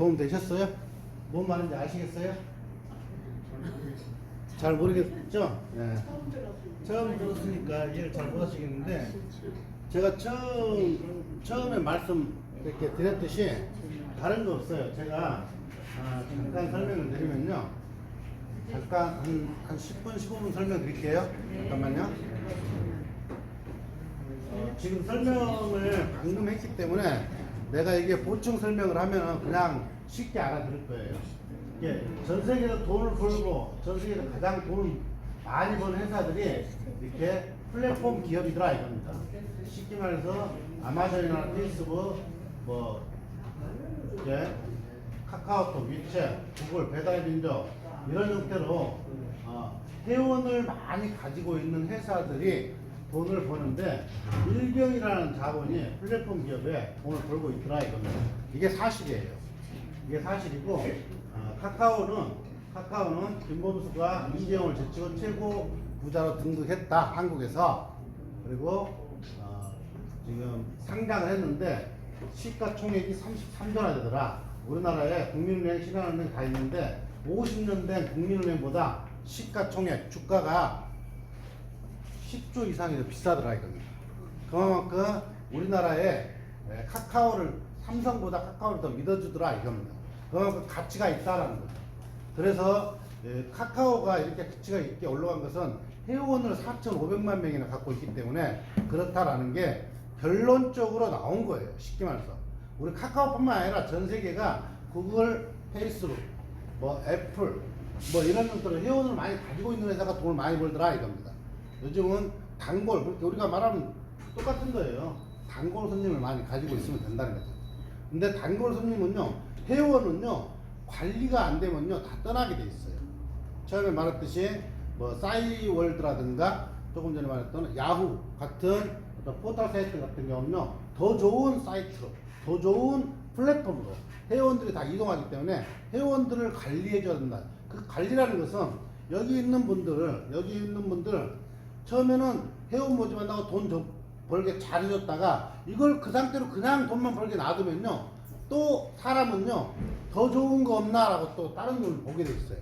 도움 되셨어요? 뭔 말인지 아시겠어요? 잘 모르겠죠? 네. 처음 들었으니까 이해를 잘 못하시겠는데 제가 처음 처음에 말씀 이렇게 드렸듯이 다른 거 없어요. 제가 아, 잠깐 설명을 드리면요. 잠깐 한, 한 10분 15분 설명 드릴게요. 잠깐만요. 어, 지금 설명을 방금 했기 때문에 내가 이게 보충 설명을 하면 그냥 쉽게 알아들을 거예요. 이게 전 세계에서 돈을 벌고 전 세계에서 가장 돈을 많이 버는 회사들이 이렇게 플랫폼 기업이더라 이겁니다. 쉽게 말해서 아마존이나 페이스북 뭐 이제 카카오톡, 위챗, 구글, 배달민족 이런 형태로 어, 회원을 많이 가지고 있는 회사들이 돈을 버는데 일경이라는 자본이 플랫폼 기업에 돈을 벌고 있더라 이겁니다. 이게 사실이에요. 이게 사실이고 어, 카카오는 카카오는 김범수가 이재용을 제치고 최고 부자로 등극했다 한국에서 그리고 어, 지금 상장을 했는데 시가총액이 33조나 되더라. 우리나라에 국민은행, 신한은행 다 있는데 50년 된 국민은행보다 시가총액 주가가 10조 이상이 더 비싸더라 이겁니다. 그만큼 우리나라에 에, 카카오를 삼성보다 카카오를 더 믿어주더라 이겁니다. 그만큼 가치가 있다라는 거죠. 그래서 에, 카카오가 이렇게 가치가 있게 올라간 것은 회원을 4,500만 명이나 갖고 있기 때문에 그렇다라는 게 결론적으로 나온 거예요. 쉽게 말해서 우리 카카오뿐만 아니라 전 세계가 구글, 페이스북, 뭐 애플, 뭐 이런 것들을 회원을 많이 가지고 있는 회사가 돈을 많이 벌더라 이겁니다. 요즘은 단골, 우리가 말하면 똑같은 거예요. 단골 손님을 많이 가지고 있으면 된다는 거죠. 근데 단골 손님은요, 회원은요, 관리가 안 되면요, 다 떠나게 돼 있어요. 처음에 말했듯이, 뭐, 싸이월드라든가, 조금 전에 말했던 야후 같은 어떤 포털 사이트 같은 경우는요, 더 좋은 사이트로, 더 좋은 플랫폼으로 회원들이 다 이동하기 때문에 회원들을 관리해줘야 된다. 그 관리라는 것은 여기 있는 분들을, 여기 있는 분들, 처음에는 회원 모집한다고 돈 좀 벌게 잘해줬다가 이걸 그 상태로 그냥 돈만 벌게 놔두면요 또 사람은요 더 좋은 거 없나라고 또 다른 걸 보게 돼 있어요.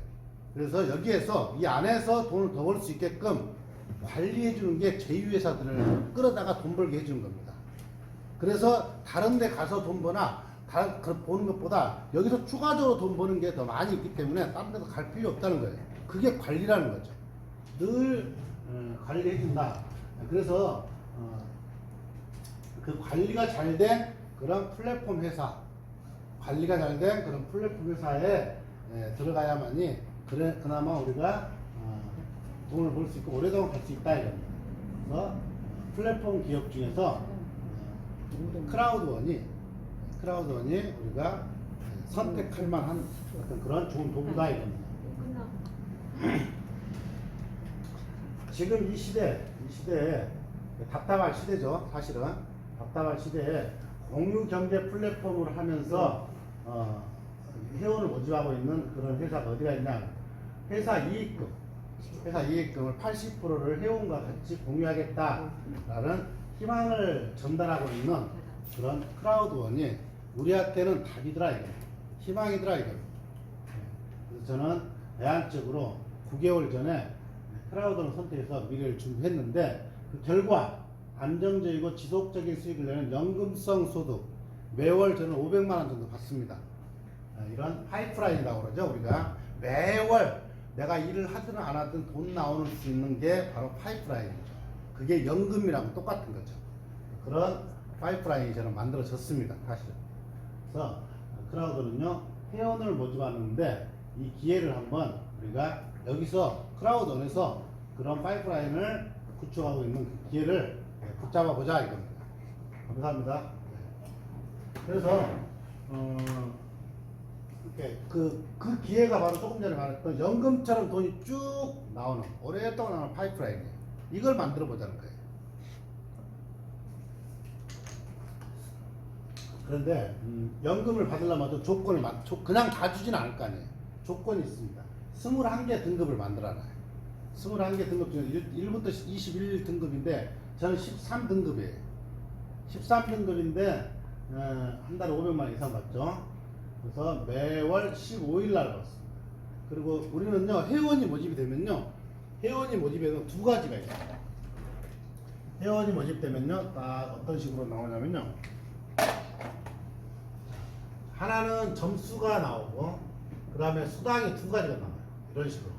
그래서 여기에서 이 안에서 돈을 더 벌 수 있게끔 관리해 주는 게 제휴회사들을 끌어다가 돈 벌게 해주는 겁니다. 그래서 다른 데 가서 돈 버나 그 보는 것보다 여기서 추가적으로 돈 버는 게 더 많이 있기 때문에 다른 데서 갈 필요 없다는 거예요. 그게 관리라는 거죠. 늘 어, 관리해 준다 그래서 어, 그 관리가 잘 된 그런 플랫폼 회사, 관리가 잘 된 그런 플랫폼 회사에 예, 들어가야만이 그래 그나마 우리가 어, 돈을 벌 수 있고 오래동안 갈 수 있다 이겁니다. 그래서 플랫폼 기업 중에서 어, 크라우드원이 크라우드원이 우리가 선택할 만한 어떤 그런 좋은 도구다 이겁니다. 지금 이 시대, 이 시대에 답답할 시대죠, 사실은. 답답할 시대에 공유 경제 플랫폼을 하면서 어, 회원을 모집하고 있는 그런 회사가 어디가 있냐. 회사 이익금, 회사 이익금을 80%를 회원과 같이 공유하겠다라는 희망을 전달하고 있는 그런 크라우드원이 우리한테는 답이더라 이거. 희망이더라 이거. 그래서 저는 대안적으로 9개월 전에 크라우드를 선택해서 미래를 준비했는데 그 결과 안정적이고 지속적인 수익을 내는 연금성 소득 매월 저는 500만 원 정도 받습니다. 아, 이런 파이프라인이라고 그러죠 우리가 매월 내가 일을 하든 안 하든 돈 나오는 수 있는 게 바로 파이프라인이죠. 그게 연금이랑 똑같은 거죠. 그런 파이프라인이 저는 만들어졌습니다. 사실. 그래서 크라우드는요 회원을 모집하는데 이 기회를 한번 우리가 여기서 크라우드원에서 그런 파이프라인을 구축하고 있는 그 기회를 예, 붙잡아 보자 이겁니다. 감사합니다. 네. 그래서 어, 이렇게 그, 그 기회가 바로 조금 전에 말했던 연금처럼 돈이 쭉 나오는 오랫동안 나오는 파이프라인이에요. 이걸 만들어 보자는 거예요. 그런데 음, 연금을 받으려면 조건을 만, 조, 그냥 다 주진 않을 거 아니에요. 조건이 있습니다. 21개 등급을 만들어놔요. 21개 등급 중에 1, 부터 21 등급인데 저는 13 등급이에요. 13 등급인데 어, 한 달에 500만 이상 받죠. 그래서 매월 15일 날 받습니다. 그리고 우리는요 회원이 모집이 되면요 회원이 모집에는 두 가지가 있어요. 회원이 모집되면요 딱 어떤 식으로 나오냐면요 하나는 점수가 나오고 그 다음에 수당이 두 가지가 나와요 이런 식으로.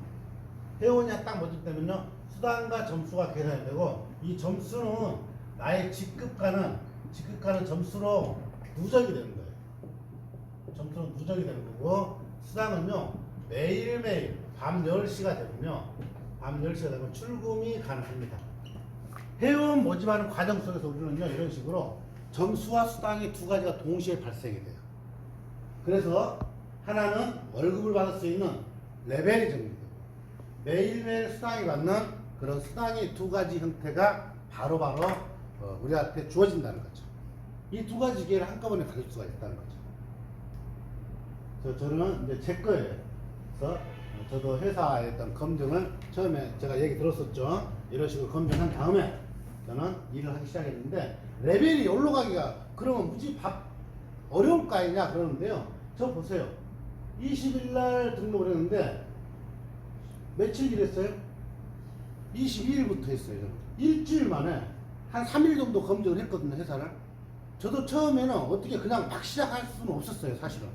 회원이 딱 모집되면요 수당과 점수가 계산이 되고 이 점수는 나의 직급가는 직급가는 점수로 누적이 되는 거예요. 점수는 누적이 되는 거고 수당은요 매일매일 밤 10시가 되면요 밤 10시가 되면 출금이 가능합니다. 회원 모집하는 과정 속에서 우리는요 이런 식으로 점수와 수당이 두 가지가 동시에 발생이 돼요. 그래서 하나는 월급을 받을 수 있는 레벨이 정립되고 매일매일 수당이 받는 그런 수당이 두 가지 형태가 바로 바로 어, 우리한테 주어진다는 거죠. 이 두 가지 기회를 한꺼번에 가질 수가 있다는 거죠. 저, 저는 이제 제 거예요. 그래서 어, 저도 회사에 했던 검증을 처음에 제가 얘기 들었었죠. 이런 식으로 검증한 다음에 저는 일을 하기 시작했는데 레벨이 올라가기가 그러면 무지 밥 어려울 거 아니냐 그러는데요. 저 보세요. 20일 날 등록을 했는데 며칠 일했어요? 22일부터 했어요. 일주일 만에 한 3일 정도 검증을 했거든요, 회사를. 저도 처음에는 어떻게 그냥 막 시작할 수는 없었어요, 사실은.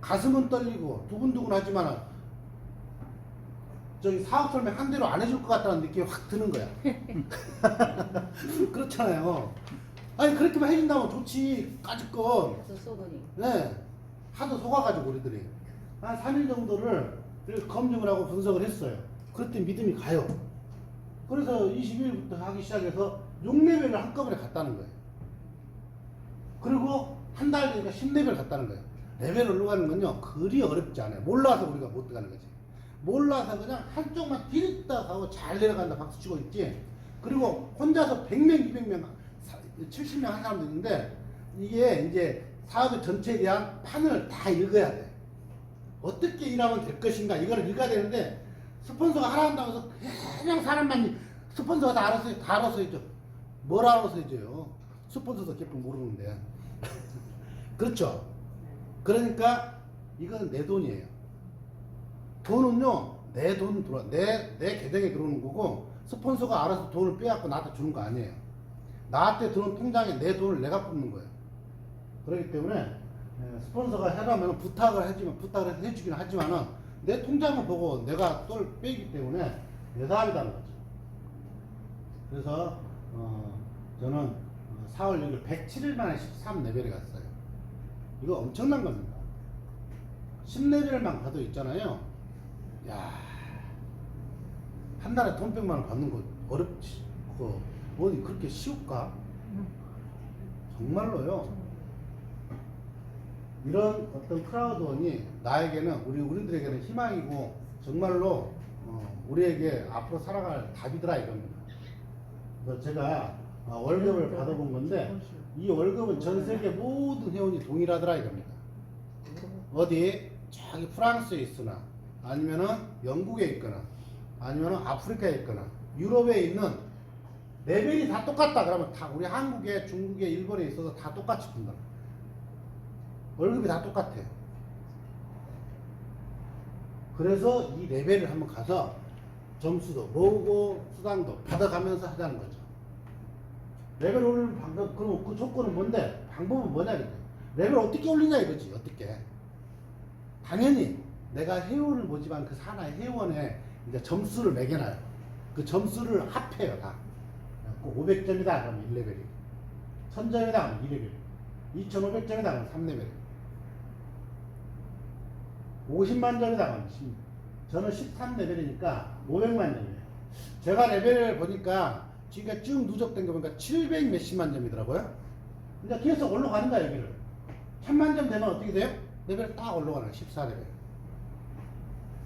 가슴은 떨리고 두근두근 하지만 저기 사업 설명 한 대로 안 해줄 것 같다는 느낌이 확 드는 거야. 그렇잖아요. 아니 그렇게만 해준다면 좋지 까짓건 그래서 쏘더니 네 하도 속아가지고 우리들이 한 3일 정도를 검증을 하고 분석을 했어요. 그랬더니 믿음이 가요. 그래서 20일부터 하기 시작해서 6레벨을 한꺼번에 갔다는 거예요. 그리고 한 달 되니까 10레벨 갔다는 거예요. 레벨 올라가는 건요, 그리 어렵지 않아요. 몰라서 우리가 못 들어가는 거지. 몰라서 그냥 한쪽만 디립다 가고 잘 내려간다 박수 치고 있지. 그리고 혼자서 100명, 200명, 70명 한 사람도 있는데 이게 이제 사업 전체에 대한 판을 다 읽어야 돼. 어떻게 일하면 될 것인가 이거를 읽어야 되는데 스폰서가 하라 한다고 해서 그냥 사람만 스폰서가 다 알아서 다 알아서 해줘. 뭘 알아서 해줘요? 스폰서도 개뿔 모르는데. 그렇죠? 그러니까 이건 내 돈이에요. 돈은요 내 돈 들어 내 내 계정에 들어오는 거고 스폰서가 알아서 돈을 빼갖고 나한테 주는 거 아니에요. 나한테 들어온 통장에 내 돈을 내가 뽑는 거예요. 그렇기 때문에 에, 스폰서가 해라면 부탁을 해주면 부탁을 해주긴 하지만은 내 통장을 보고 내가 똘 빼기 때문에 내 사업이라는 거죠. 그래서 어, 저는 어, 4월 6일 107일 만에 13레벨에 갔어요. 이거 엄청난 겁니다. 10레벨만 가도 있잖아요. 야, 한 달에 돈 100만 원 받는 거 어렵지. 그 어디 그렇게 쉬울까? 정말로요. 이런 어떤 크라우드원이 나에게는 우리 우리들에게는 희망이고 정말로 어, 우리에게 앞으로 살아갈 답이더라 이겁니다. 그래서 제가 어, 월급을 받아본 건데 이 월급은 전 세계 모든 회원이 동일하더라 이겁니다. 어디 저기 프랑스에 있으나 아니면은 영국에 있거나 아니면은 아프리카에 있거나 유럽에 있는 레벨이 다 똑같다 그러면 다 우리 한국에 중국에 일본에 있어서 다 똑같이 준다. 월급이 다 똑같아요. 그래서 이 레벨을 한번 가서 점수도 모으고 수당도 받아가면서 하자는 거죠. 레벨 올리는 방법, 그럼 그 조건은 뭔데? 방법은 뭐냐. 레벨 어떻게 올리냐 이거지, 어떻게. 당연히 내가 회원을 모집한 그 산하의 회원에 이제 점수를 매겨놔요. 그 점수를 합해요, 다. 500점이다, 그러면 1레벨이. 1000점이다, 그러면 2레벨. 2500점이다, 그러면 3레벨. 50만 점이다, 그러면 10. 저는 13레벨이니까 500만 점이에요. 제가 레벨을 보니까 지금 쭉 누적된 거 보니까 700 몇십만 점이더라고요. 그러니까 계속 올라가는 거야, 여기를. 1000만 점 되면 어떻게 돼요? 레벨 딱 올라가는 거야, 14레벨.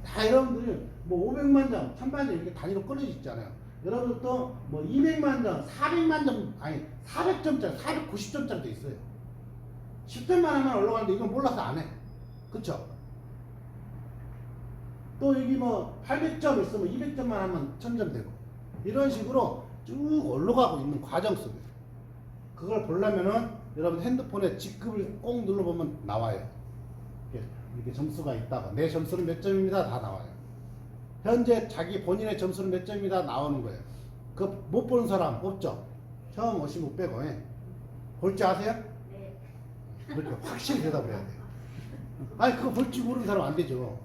다 여러분들이 뭐 500만 점, 1000만 점 이렇게 단위로 끊어져 있잖아요. 여러분들도 뭐 200만 점, 400만 점, 아니 400점짜리, 490점짜리도 있어요. 10점만 하면 올라가는데 이건 몰라서 안 해. 그쵸? 또 여기 뭐 800점 있으면 200점만 하면 1000점 되고 이런 식으로 쭉 올라가고 있는 과정 속에서 그걸 보려면은 여러분 핸드폰에 직급을 꼭 눌러보면 나와요. 이렇게, 이렇게 점수가 있다가 내 점수는 몇 점입니다 다 나와요. 현재 자기 본인의 점수는 몇 점입니다 나오는 거예요. 그 못 보는 사람 없죠? 처음 분 빼고 예. 볼줄 아세요? 네. 그렇게 확실히 대답을 해야 돼요. 아니 그거 볼줄 모르는 사람 안 되죠.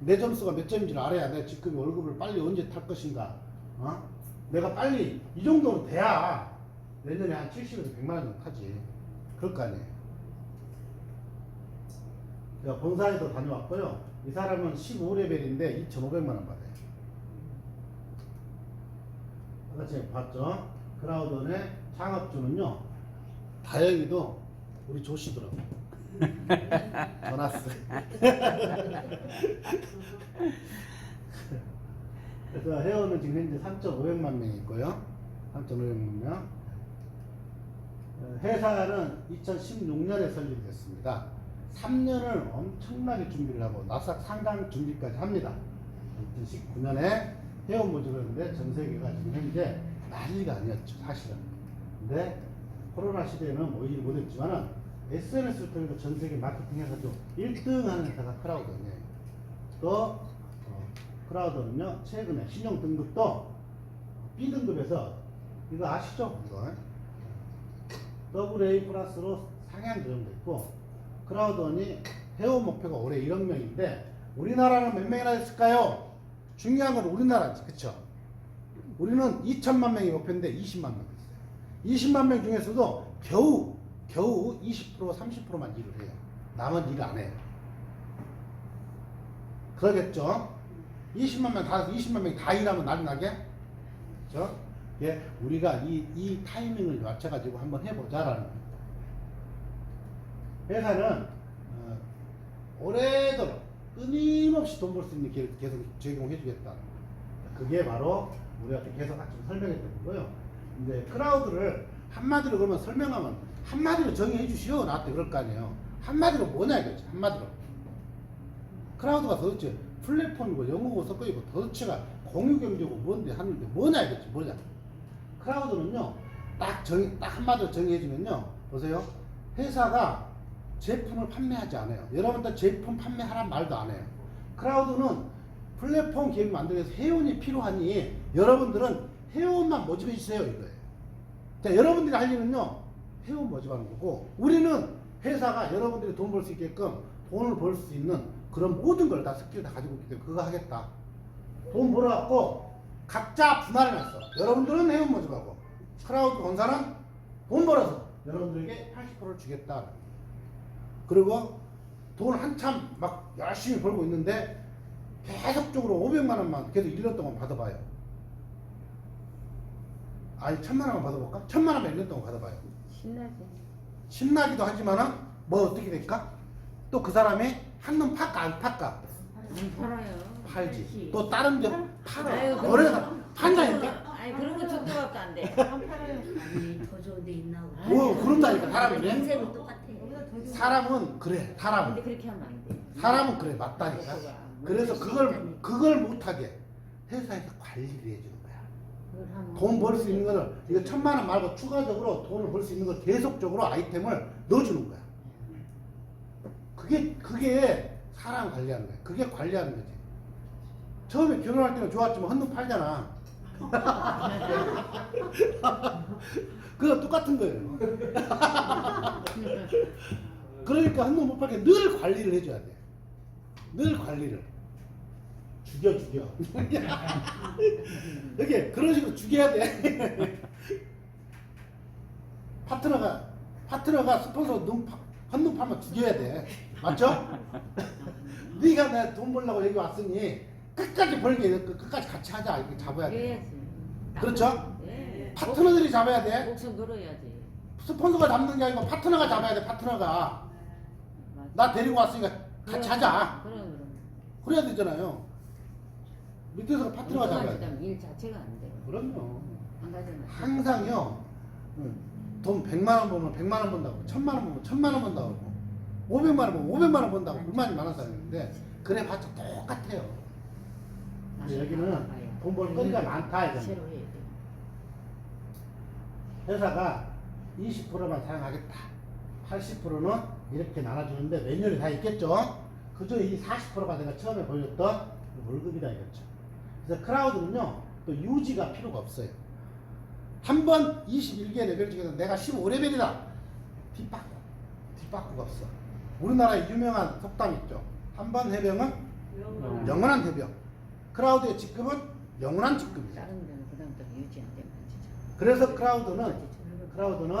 내 점수가 몇 점인지를 알아야 내 직급이 월급을 빨리 언제 탈 것인가. 어? 내가 빨리 이 정도는 돼야 내년에 한 70에서 100만 원 타지. 그럴 거 아니에요. 제가 본사에도 다녀왔고요. 이 사람은 15레벨인데 2,500만 원 받아요. 아까 제가 봤죠? 크라우드의 창업주는요. 다행히도 우리 조씨더라고. 전화스. 그래서 회원은 지금 현재 3,500만 명이 있고요. 3,500만 명. 어, 회사는 2016년에 설립이 됐습니다. 3년을 엄청나게 준비를 하고 나스닥 상장 준비까지 합니다. 2019년에 회원 모집을 했는데 전 세계가 지금 현재 난리가 아니었죠, 사실은. 근데 코로나 시대에는 모이지 못했지만은 SNS를 통해서 전 세계 마케팅 회사도 1등 하는 회사가 크라우드예요. 또 어, 크라우드는요 최근에 신용 등급도 B등급에서 이거 아시죠? 이거 AA 플러스로 상향 지정됐고 크라우드원이 회원 목표가 올해 1억 명인데 우리나라는 몇 명이나 됐을까요? 중요한 건 우리나라지 그쵸? 우리는 2천만 명이 목표인데 20만 명 됐어요 20만 명 중에서도 겨우 겨우 20% 30%만 일을 해요 남은 일을 안 해요 그러겠죠? 20만 명 다, 20만 명이 다 일하면 난리 나게? 그죠? 예, 우리가 이, 이 타이밍을 맞춰가지고 한번 해보자라는 거예요. 회사는, 어, 오래도록 끊임없이 돈 벌 수 있는 기회를 계속 제공해주겠다. 그게 바로 우리가 계속 같이 설명했던 거고요. 이제 크라우드를 한마디로 그러면 설명하면 한마디로 정의해 주시오. 나한테 그럴 거 아니에요. 한마디로 뭐냐 이거지. 한마디로. 크라우드가 도대체 플랫폼이고 영어고 섞여 있고 도대체가 공유 경제고 뭔데 하는데 뭐냐 이거지 뭐냐 크라우드는요 딱 정의 딱 한마디로 정의해 주면요 보세요 회사가 제품을 판매하지 않아요 여러분들 제품 판매하란 말도 안 해요 크라우드는 플랫폼 기획 만들기 위해서 회원이 필요하니 여러분들은 회원만 모집해 주세요 이거예요 자 여러분들이 할 일은요 회원 모집하는 거고 우리는 회사가 여러분들이 돈 벌 수 있게끔 돈을 벌 수 있는 그런 모든 걸 다 스킬 다 가지고 있기 때문에 그거 하겠다. 돈 벌어갖고 각자 분할을 했어. 여러분들은 회원 모집하고 크라우드 본사는 돈 벌어서 여러분들에게 80%를 주겠다. 그리고 돈 한참 막 열심히 벌고 있는데 계속적으로 500만 원만 계속 1년 동안 받아봐요. 아니 천만 원만 받아볼까? 천만 원만 1년 동안 받아봐요. 신나지. 신나기도 하지만은 뭐 어떻게 될까? 또 그 사람이 한놈 팔까 안 팔까? 안 팔아요. 팔지. 또 다른 데 팔아. 거래가 판다니까? 아니 그런 거두 개밖에 안 돼. 아니 더 좋은 데 있나 보다. 뭐 그런다니까 사람이 인생은 똑같아. 사람은 그래 사람은 근데 그렇게 하면 안 돼. 사람은 그래 맞다니까 그래서 그걸 그걸 못하게 회사에서 관리를 하면 돈 벌 수 있는 거를 이거 천만 원 말고 추가적으로 돈을 벌 수 있는 걸 계속적으로 아이템을 넣어주는 거야. 그게 그게 사람 관리하는 거야. 그게 관리하는 거지. 처음에 결혼할 때는 좋았지만 한눈 팔잖아. 그거 똑같은 거예요. 그러니까 한눈 못 팔게 늘 관리를 해줘야 돼. 늘 관리를. 죽여 죽여. 이렇게 그런 식으로 죽여야 돼. 파트너가 파트너가 스폰서 눈 파- 한눈 팔면 죽여야 돼. 맞죠? 네가 내 돈 벌려고 여기 왔으니 끝까지 벌게 끝- 끝까지 같이 하자 이렇게 잡아야 돼. 그래야지. 그렇죠? 예. 파트너들이 잡아야 돼. 목숨 걸어야지. 스폰서가 잡는 게 아니고 파트너가 잡아야 돼. 파트너가 맞아. 나 데리고 왔으니까 같이 그럼, 하자. 그럼 그럼. 그래야 되잖아요. 밑에서 파트너가 잡아야 돼. 일 자체가 안 돼. 그럼요. 안 가잖아. 항상요. 응. 돈 100만 원 벌면 100만 원 번다고. 1000만 원 벌면 1000만 원 번다고. 500만 원 벌면 500만 원 번다고. 불만이 많은 사람인데 그래 봤자 똑같아요. 근데 여기는 돈 벌 거리가 많다 이거는. 새로 해야 돼. 회사가 20%만 사용하겠다. 80%는 이렇게 나눠주는데 매뉴얼이 다 있겠죠. 그저 이 40%가 내가 처음에 보여줬던 월급이다 이거죠. 그래서 크라우드는요 또 유지가 필요가 없어요. 한 번 21개 레벨 중에서 내가 15레벨이다 뒷바꾸 뒷바꾸가 없어. 우리나라에 유명한 속담 있죠. 한 번 해병은 영원한 해병. 크라우드의 직급은 영원한 직급이다. 다른 데는 그다음부터 유지 안 되면 진짜. 그래서 크라우드는 크라우드는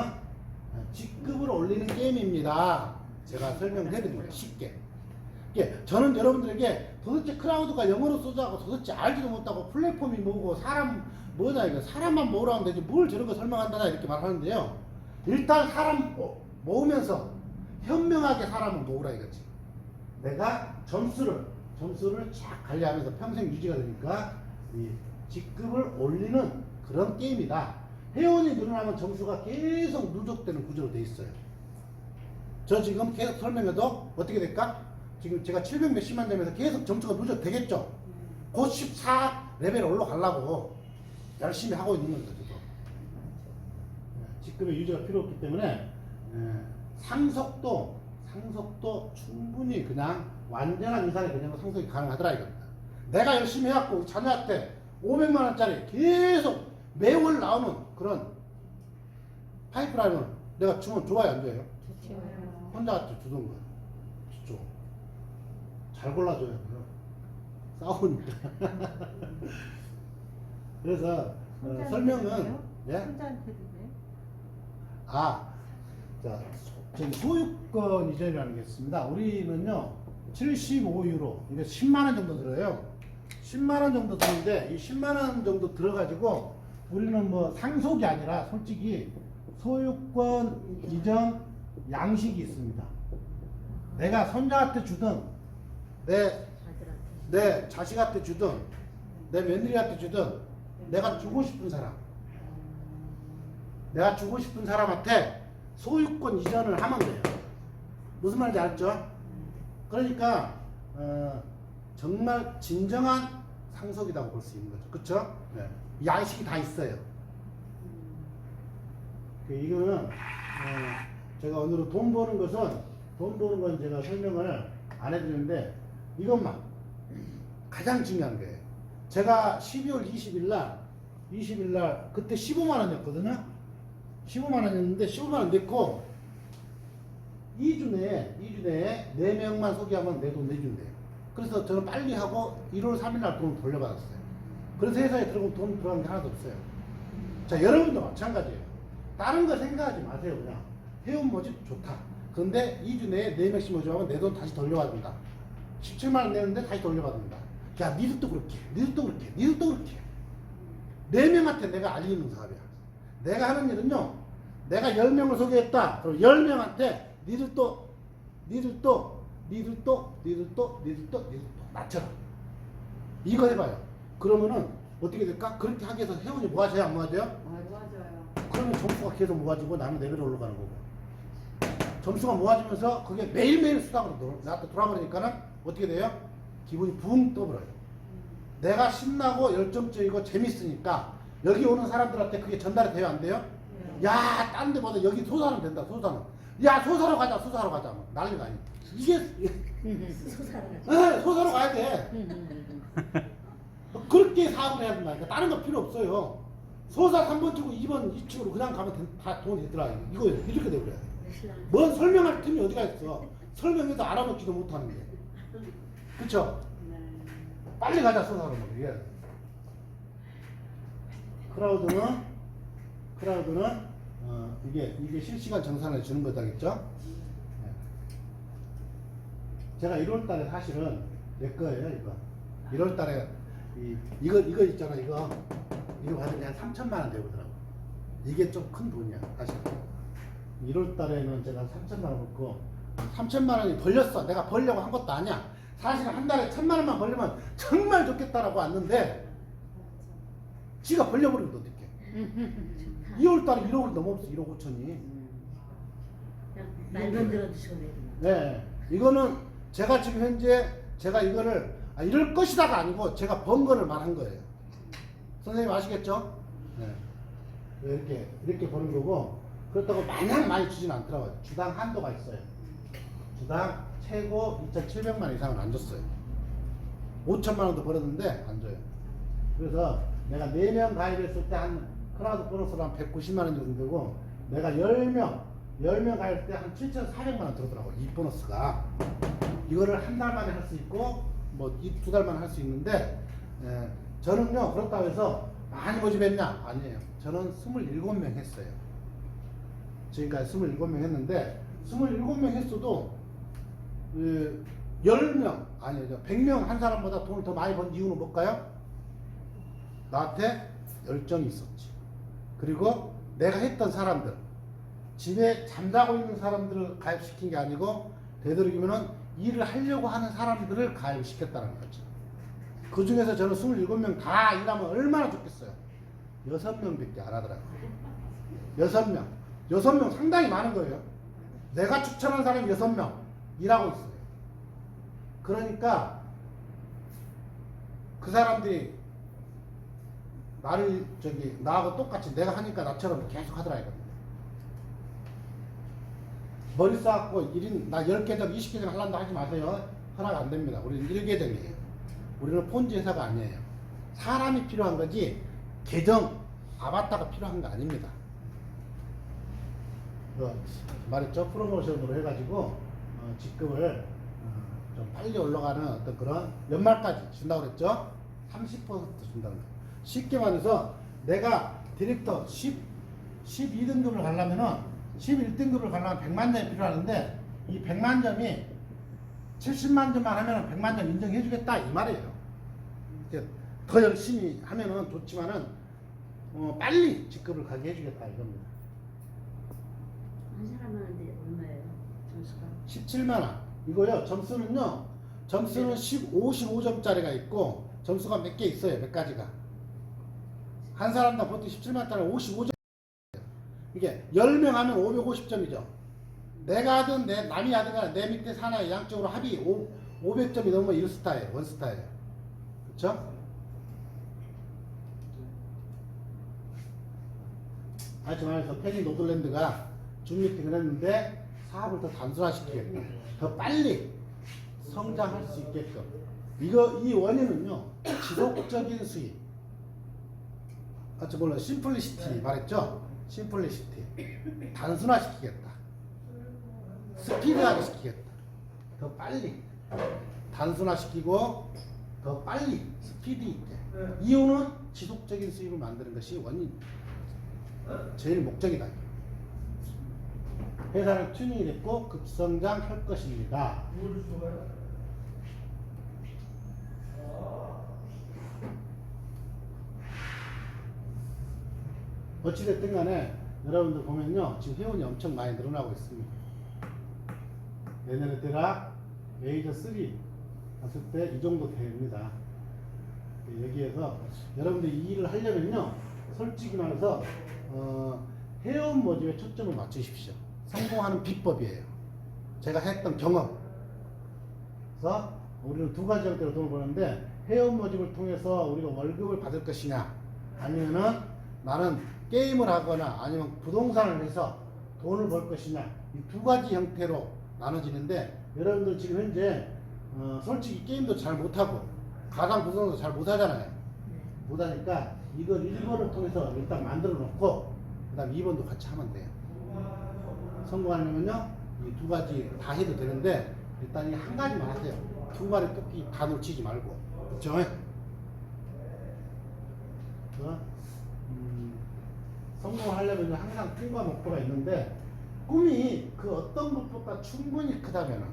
직급을 올리는 게임입니다. 제가 설명해드린 거예요. 쉽게. 이게 저는 여러분들에게 도대체 크라우드가 영어로 써자고 도대체 알지도 못하고 플랫폼이 뭐고 사람 뭐냐 이거 사람만 모으라 하면 되지 뭘 저런 거 설명한다나 이렇게 말하는데요. 일단 사람 모- 모으면서 현명하게 사람을 모으라 이거지. 내가 점수를 점수를 쫙 관리하면서 평생 유지가 되니까 이 직급을 올리는 그런 게임이다. 회원이 늘어나면 점수가 계속 누적되는 구조로 돼 있어요. 저 지금 계속 설명해도 어떻게 될까? 지금 제가 700 몇십만 되면서 계속 점수가 누적되겠죠? 곧 14 레벨 올라가려고 열심히 하고 있는 겁니다. 네, 직급의 유지가 필요 없기 때문에 에, 상속도 상속도 충분히 그냥 완전한 이상의 그냥 상속이 가능하더라 이겁니다. 내가 열심히 해갖고 자녀한테 500만 원짜리 계속 매월 나오는 그런 파이프라인을 내가 주면 좋아요 안 좋아요? 혼자 주던. 좋죠. 잘 골라줘요. 그럼. 싸우니까. 그래서 어, 설명은 예? 혼자한테도 돼? 아, 자, 소유권 이전이라는 게 있습니다. 우리는요, 75유로, 이게 10만원 정도 들어요. 10만원 정도 드는데, 이 10만원 정도 들어가지고, 우리는 뭐 상속이 아니라 솔직히 소유권 이전 양식이 있습니다. 내가 손자한테 주든, 내. 내 자식한테 주든, 내 며느리한테 주든, 내가 주고 싶은 사람. 내가 주고 싶은 사람한테 소유권 이전을 하면 돼요. 무슨 말인지 알죠? 그러니까 어, 정말 진정한 상속이라고 볼 수 있는 거죠. 그렇죠? 네. 양식이 다 있어요. 그 이거는 어, 제가 오늘 돈 버는 것은 돈 버는 건 제가 설명을 안 해드리는데 이것만 가장 중요한 거예요. 제가 12월 20일 날 20일 날 그때 15만 원이었거든요. 15만 원이었는데 15만 원 냈고 2주 내에 2주 내에 4명만 소개하면 내 돈 내준대요. 그래서 저는 빨리 하고 1월 3일 날 돈을 돌려받았어요. 그래서 회사에 들어오면 돈 들어간 게 하나도 없어요. 자, 여러분도 마찬가지예요. 다른 거 생각하지 마세요, 그냥. 회원 모집 좋다. 근데 2주 내에 4명씩 모집하면 내 돈 다시 돌려받는다. 17만 원 내는데 다시 돌려받는다. 야, 니들도 그렇게, 니들도 그렇게, 니들도 그렇게. 네 명한테 내가 알리는 사업이야. 내가 하는 일은요, 내가 10명을 소개했다. 그럼 10명한테 니들도, 니들도, 니들도, 니들도, 니들도, 니들도 맞춰라. 이거 해봐요. 그러면은 어떻게 될까? 그렇게 하기 위해서 회원이 모아져야 안 모아져요? 맞아요. 그러면 점수가 계속 모아지고 나는 레벨이 올라가는 거고. 점수가 모아지면서 그게 매일매일 수당으로 나한테 돌아버리니까는 어떻게 돼요? 기분이 붕 떠버려요. 내가 신나고 열정적이고 재밌으니까 여기 오는 사람들한테 그게 전달이 돼요 안 돼요? 야, 딴 데보다 여기 소사는 된다, 소사는. 야, 소사로 가자, 소사로 가자. 뭐 난리가 아니야. 이게, 소사를 에, 소사로 가야 돼. 그렇게 사업을 해야 된다니까. 다른 거 필요 없어요. 소사 3번 치고 2번 2층으로 그냥 가면 된- 다 돈이 되더라. 이거 이렇게 돼버려야 돼. 뭔 설명할 틈이 어디가 있어. 설명해도 알아먹지도 못하는데. 그쵸? 빨리 가자, 소사로. 이게. 크라우드는, 크라우드는, 어, 이게, 이게 실시간 정산을 주는 거다겠죠? 네. 제가 1월 달에 사실은 내 거예요, 이거. 1월 달에, 이, 이거, 이거 있잖아, 이거. 이거 받은 게한 3천만 원 되더라고. 이게 좀 큰 돈이야, 사실. 1월 달에는 제가 3천만 원 벌고, 3천만 원이 벌렸어. 내가 벌려고 한 것도 아니야. 사실 한 달에 천만 원만 벌리면 정말 좋겠다라고 왔는데, 지가 벌려버리면 어떡해. 2월 달에 1억을 넘었어, 1억 5천이. 그냥 말만 들어도. 네. 이거는 제가 지금 현재 제가 이거를 아, 이럴 것이다가 아니고 제가 번 거를 말한 거예요. 선생님 아시겠죠? 네. 이렇게 이렇게 버는 거고 그렇다고 마냥 많이 주진 않더라고요. 주당 한도가 있어요. 주당 최고 2,700만 이상은 안 줬어요. 5천만 원도 벌었는데 안 줘요. 그래서 내가 4명 가입했을 때 한 크라우드 보너스로 한 190만 원 정도 되고 내가 10명 10명 가입할 때 한 7,400만 원 들었더라고 이 보너스가 이거를 한 달 만에 할 수 있고 뭐 두 달 만에 할수 있는데 에, 저는요 그렇다고 해서 많이 모집했냐 아니에요 저는 27명 했어요 지금까지 27명 했는데 27명 했어도 그 10명 아니요 100명 한 사람보다 돈을 더 많이 번 이유는 뭘까요? 나한테 열정이 있었지 그리고 내가 했던 사람들 집에 잠자고 있는 사람들을 가입시킨 게 아니고 되도록이면은 일을 하려고 하는 사람들을 가입시켰다는 거죠. 그 중에서 저는 27명 다 일하면 얼마나 좋겠어요. 6명 밖에 안 하더라고요. 6명. 6명 상당히 많은 거예요. 내가 추천한 사람이 6명 일하고 있어요. 그러니까 그 사람들이 나를 저기 나하고 똑같이 내가 하니까 나처럼 계속 하더라 이거든요. 머리 쌓고 1인 나 10계정 20계정 하려고 하지 마세요. 허락 안 됩니다. 우리는 1계정이에요. 우리는 폰지 회사가 아니에요. 사람이 필요한 거지 계정 아바타가 필요한 거 아닙니다. 그 말했죠 프로모션으로 해가지고 어, 직급을 어, 좀 빨리 올라가는 어떤 그런 연말까지 준다고 그랬죠? 30% 준다는 거예요 쉽게 말해서 내가 디렉터 10, 12등급을 가려면은 11등급을 가려면 100만 점이 필요하는데 이 100만 점이 70만 점만 하면은 100만 점 인정해 주겠다 이 말이에요. 더 열심히 하면은 좋지만은 어, 빨리 직급을 가게 해주겠다 이겁니다. 한 사람 하는데 얼마예요? 점수가? 17만 원. 이거요. 점수는요. 점수는 10, 55점짜리가 있고 점수가 몇 개 있어요. 몇 가지가. 한 사람당 보통 17만짜리 55점. 이게 10명 하면 550점이죠. 내가 하든 내 남이 하든 간에 내 밑에 사나이 양쪽으로 합이 5, 500점이 넘으면 1스타예요. 원스타예요. 그렇죠? 다시 말해서 페니 노들랜드가 중미팅을 했는데 사업을 더 단순화시키겠다. 더 빨리 성장할 수 있게끔. 이거 이 원인은요 지속적인 수익. 아까 몰라 심플리시티 말했죠? 심플리시티 단순화시키겠다. 스피드하게 시키겠다. 더 빨리 단순화시키고 더 빨리 스피드 있게. 이유는 지속적인 수익을 만드는 것이 원인. 제일 목적이다. 회사는 튜닝이 됐고 급성장할 것입니다. 어찌됐든 간에 여러분들 보면요. 지금 회원이 엄청 많이 늘어나고 있습니다. 내년에 때가 메이저 3 갔을 때 이 정도 됩니다. 여기에서 여러분들이 이 일을 하려면요. 솔직히 말해서 어, 회원 모집에 초점을 맞추십시오. 성공하는 비법이에요. 제가 했던 경험. 그래서 우리는 두 가지 형태로 돈을 버는데 회원 모집을 통해서 우리가 월급을 받을 것이냐 아니면은 나는 게임을 하거나 아니면 부동산을 해서 돈을 벌 것이냐 이 두 가지 형태로 나눠지는데 여러분들 지금 현재 어, 솔직히 게임도 잘 못하고 가상 부동산도 잘 못하잖아요. 못하니까 이걸 1번을 통해서 일단 만들어 놓고 그 다음 2번도 같이 하면 돼요. 성공하려면요 이 두 가지 다 해도 되는데 일단 이 한 가지만 하세요. 두 마리 토끼 다 놓치지 말고 그렇죠? 그래서, 음, 성공을 하려면 항상 꿈과 목표가 있는데 꿈이 그 어떤 것보다 충분히 크다면은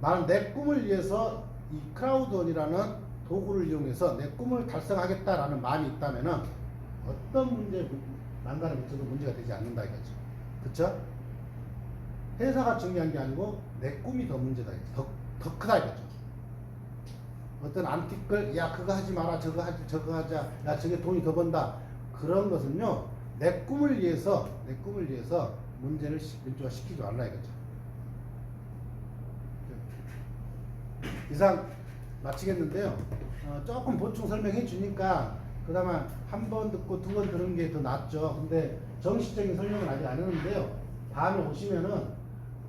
나는 내 꿈을 위해서 이 크라우드원이라는 도구를 이용해서 내 꿈을 달성하겠다라는 마음이 있다면은 어떤 문제 난간에 붙여도 문제가 되지 않는다 이거죠. 그쵸? 회사가 중요한 게 아니고 내 꿈이 더 문제다. 더, 더 크다 이거죠. 어떤 안티끌, 야, 그거 하지 마라, 저거 하지, 저거 하자, 야, 저게 돈이 더 번다. 그런 것은요, 내 꿈을 위해서, 내 꿈을 위해서 문제를 시- 문제화 시키지 말라 이거죠. 이상 마치겠는데요. 어, 조금 보충 설명해 주니까 그나마 한번 듣고 두 번 들은 게 더 낫죠. 근데 정식적인 설명은 아직 안 했는데요. 다음에 오시면은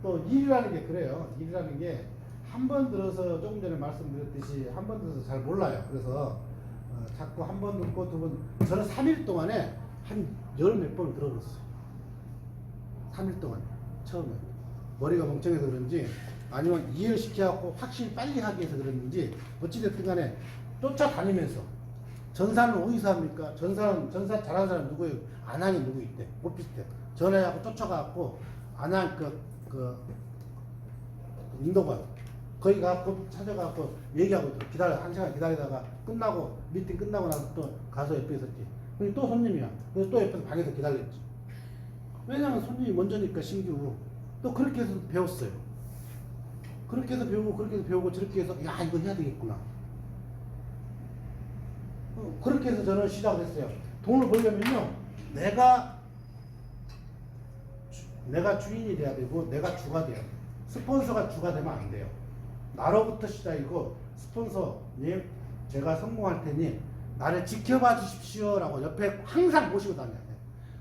또 일이라는 게 그래요. 일이라는 게 한 번 들어서 조금 전에 말씀드렸듯이 한 번 들어서 잘 몰라요. 그래서 어, 자꾸 한 번 듣고 두 번, 저는 3일 동안에 한 열 몇 번을 들어봤어요. 3일 동안 처음에 머리가 멍청해서 그런지 아니면 이해를 시켜갖고 확실히 빨리 하기 위해서 그랬는지 어찌됐든 간에 쫓아다니면서 전사는 어디서 합니까? 전사는 전사 잘하는 사람 누구예요? 안양에 누구 있대? 못 비슷해. 전화하고 쫓아가갖고 안양 그, 그 인도관 거기 가고 찾아가고 얘기하고. 기다려 한 시간 기다리다가 끝나고 미팅 끝나고 나서 또 가서 옆에 있었지. 그리고 또 손님이야. 그래서 또 옆에서 방에서 기다렸지. 왜냐면 손님이 먼저니까 신규. 또 그렇게 해서 배웠어요. 그렇게 해서 배우고 그렇게 해서 배우고 저렇게 해서 야 이거 해야 되겠구나. 어, 그렇게 해서 저는 시작을 했어요. 돈을 벌려면요, 내가 주- 내가 주인이 돼야 되고 내가 주가 돼야 돼. 스폰서가 주가 되면 안 돼요. 나로부터 시작이고 스폰서 님 제가 성공할 테니 나를 지켜봐 주십시오라고 옆에 항상 모시고 다녀야 돼.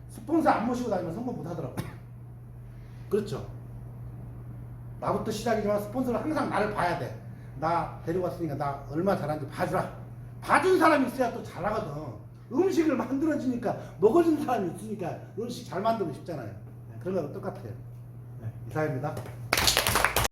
스폰서 안 모시고 다니면 성공 못 하더라고. 그렇죠. 나부터 시작이지만 스폰서는 항상 나를 봐야 돼. 나 데리고 왔으니까 나 얼마 잘하는지 봐주라. 봐준 사람이 있어야 또 잘하거든. 음식을 만들어주니까 먹어준 사람이 있으니까 음식 잘 만들고 싶잖아요. 네, 그런 거랑 똑같아요. 네, 이사입니다.